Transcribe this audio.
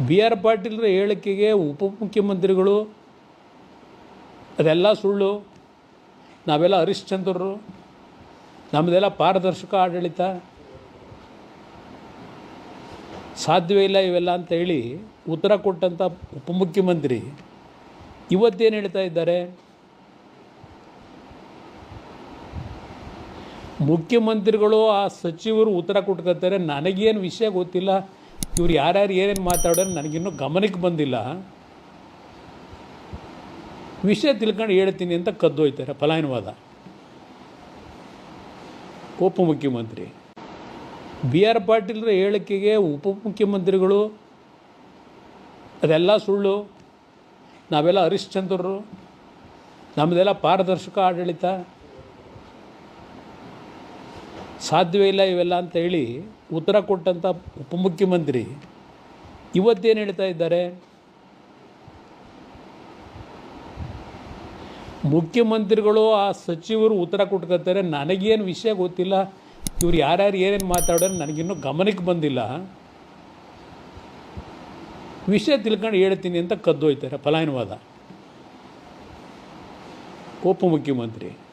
B R ಪಾಟೀಲ್ರ ಹೇಳಿಕೆಗೆ ಉಪಮುಖ್ಯಮಂತ್ರಿಗಳು ಅದೆಲ್ಲ ಸುಳ್ಳು. ನಾವೆಲ್ಲ ಹರಿಶ್ಚಂದ್ರರು. ನಮ್ಮದೆಲ್ಲ ಪಾರದರ್ಶಕ ಆಡಳಿತ. ಸಾಧ್ಯವೇ ಇಲ್ಲ ಇವೆಲ್ಲ ಅಂತ ಹೇಳಿ ಉತ್ತರ ಕೊಟ್ಟಂಥ ಉಪಮುಖ್ಯಮಂತ್ರಿ ಇವತ್ತೇನು ಹೇಳ್ತಾ ಇದ್ದಾರೆ? ಮುಖ್ಯಮಂತ್ರಿಗಳು ಆ ಸಚಿವರು ಉತ್ತರ ಕೊಟ್ಕೊತಾರೆ ನನಗೇನು ವಿಷಯ ಗೊತ್ತಿಲ್ಲ. ಇವ್ರು ಯಾರ್ಯಾರು ಏನೇನು ಮಾತಾಡೋರು ನನಗಿನ್ನೂ ಗಮನಕ್ಕೆ ಬಂದಿಲ್ಲ. ವಿಷಯ ತಿಳ್ಕೊಂಡು ಹೇಳ್ತೀನಿ ಅಂತ ಕದ್ದೊಯ್ತಾರೆ ಫಲಾನುವಾದ ಉಪಮುಖ್ಯಮಂತ್ರಿ ಬಿ ಆರ್ ಪಾಟೀಲ್ರ ಹೇಳಿಕೆಗೆ ಉಪಮುಖ್ಯಮಂತ್ರಿಗಳು ಅದೆಲ್ಲ ಸುಳ್ಳು. ನಾವೆಲ್ಲ ಹರಿಶ್ಚಂದ್ರರು ನಮ್ಮದೆಲ್ಲ ಪಾರದರ್ಶಕ ಆಡಳಿತ. ಸಾಧ್ಯವೇ ಇಲ್ಲ ಇವೆಲ್ಲ ಅಂತ ಹೇಳಿ ಉತ್ತರ ಕೊಟ್ಟಂಥ ಉಪಮುಖ್ಯಮಂತ್ರಿ ಇವತ್ತೇನು ಹೇಳ್ತಾ ಇದ್ದಾರೆ? ಮುಖ್ಯಮಂತ್ರಿಗಳು ಆ ಸಚಿವರು ಉತ್ತರ ಕೊಟ್ಕೊತಾರೆ ನನಗೇನು ವಿಷಯ ಗೊತ್ತಿಲ್ಲ. ಇವ್ರು ಯಾರ್ಯಾರು ಏನೇನು ಮಾತಾಡೋರು ನನಗಿನ್ನೂ ಗಮನಕ್ಕೆ ಬಂದಿಲ್ಲ. ವಿಷಯ ತಿಳ್ಕೊಂಡು ಹೇಳ್ತೀನಿ ಅಂತ ಕದ್ದೊಯ್ತಾರೆ ಫಲಾನುವಾದ. ಉಪಮುಖ್ಯಮಂತ್ರಿ.